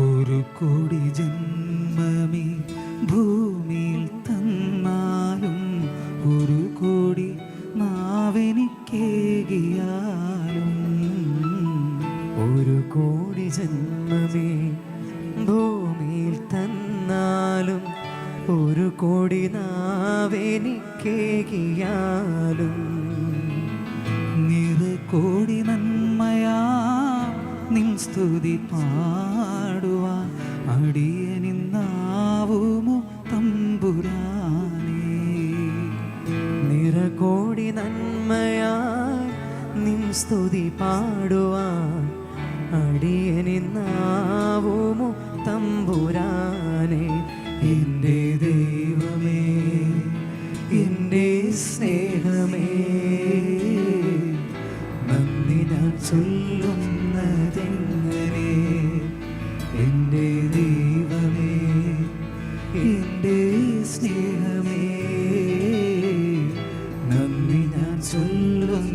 ഒരു കോടി ജന്മമേ ഭൂമിയിൽ തന്നാലും ഒരു കോടി നാവെനിക്കേകിയാലും ഒരു കോടി ജന്മമേ ഭൂമിയിൽ തന്നാലും ഒരു കോടി നാവെനിക്കേകിയാലും നിറകോടി നന്മയാ നിൻ സ്തുതി പാടുവാൻ തമ്പുരാനേ? നിറകോടി നന്മയാ നിൻ സ്തുതി പാടുവാൻ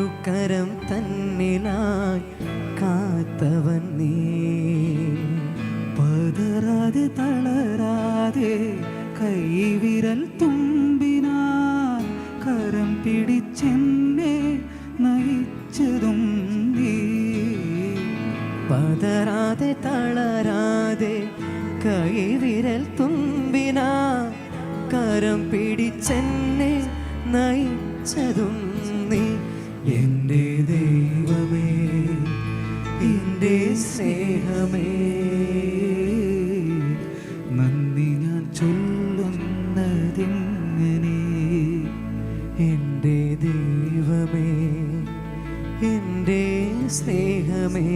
തിരുക്കരം തന്നിലായി കാത്തവൻ നീ. പതറാതെ തളരാതെ കൈവിരൽ തുമ്പിനാൽ കരം പിടിച്ചെന്നെ നയിച്ചതും നീ. പതറാതെ തളരാതെ കൈവിരൽ തുമ്പിനാ കരം പിടിച്ചെന്നെ നയിച്ചതും നന്ദി ഞാൻ ചൊല്ലുന്നതെങ്ങനെ. എന്റെ ദൈവമേ എന്റെ സ്നേഹമേ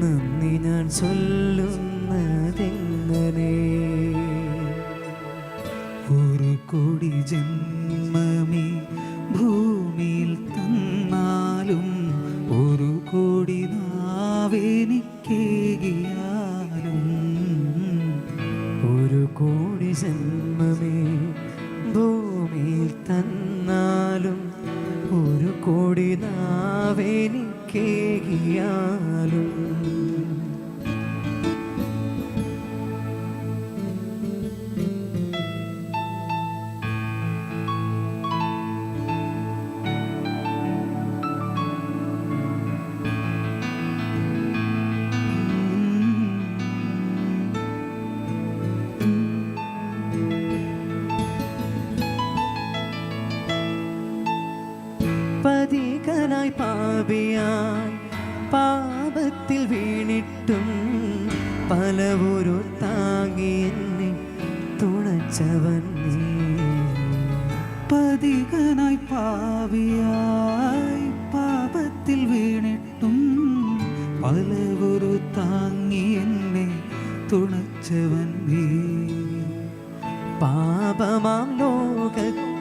നന്ദി ഞാൻ ചൊല്ലുന്നതെങ്ങനെ. ഒരു കോടി ജന്മമേ കോടി ജന്മമേ ഭൂമിയിൽ തന്നാലും ഒരു കോടി നാവെനിക്കേകിയാലും പതികനായി പാപിയായി പാപത്തിൽ വീണിട്ടും പലവൊരു താങ്ങി എന്നെ തുണച്ചവൻ പതികനായി പാവിയായി പാപത്തിൽ വീണിട്ടും പലവൊരു താങ്ങി എന്നെ തുണച്ചവൻ പാപമാം ലോകത്തിൻ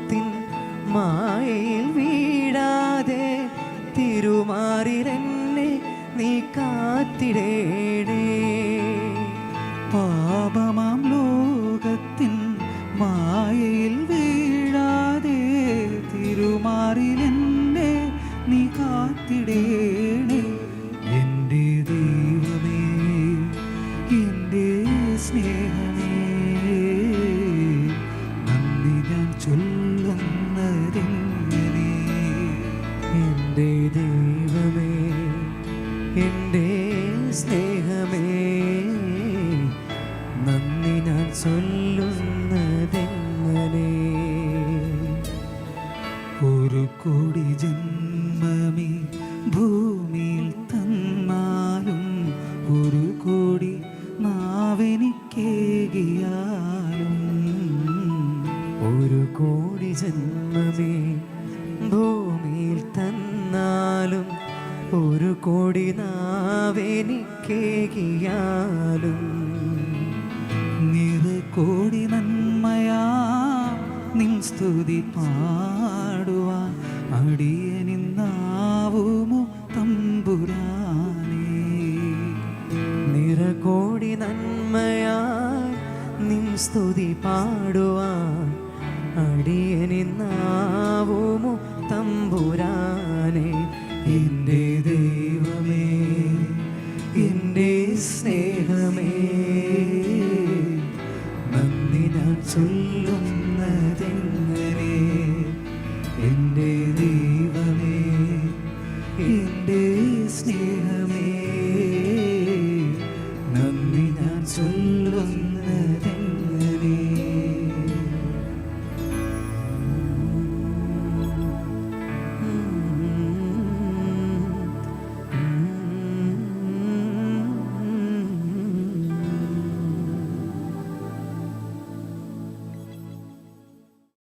മായയിൽ വീടാതെ തിരുമാറിരന്നെ നീ കാത്തിടേണേ. പാപമാം ലോകത്തിൻ മായയിൽ വീഴാതെ തിരുമാറിലെന്നെ നീ കാത്തിടേണേ എന്റെ ദൈവമേ എന്റെ സ്നേഹമേ നന്ദി ഞാൻ ചൊല്ലുന്നതെങ്ങനെ? ഒരു കോടി ജന്മമേ ഭൂമിയിൽ തന്നാലും ഒരു കോടി ഒരു കോടി നാവെനിക്കേകിയാലും നിറു കോടി നന്മയാ നിൻ സ്തുതി പാടുവാൻ അടിയനിന്നാവുമോ തമ്പുരാനേ? നിറകോടി നന്മയാ നിൻ സ്തുതി പാടുവാൻ അടിയനിന്നാവുമോ തമ്പുരാനേ? എന്റെ ദൈവമേ എന്റെ സ്നേഹ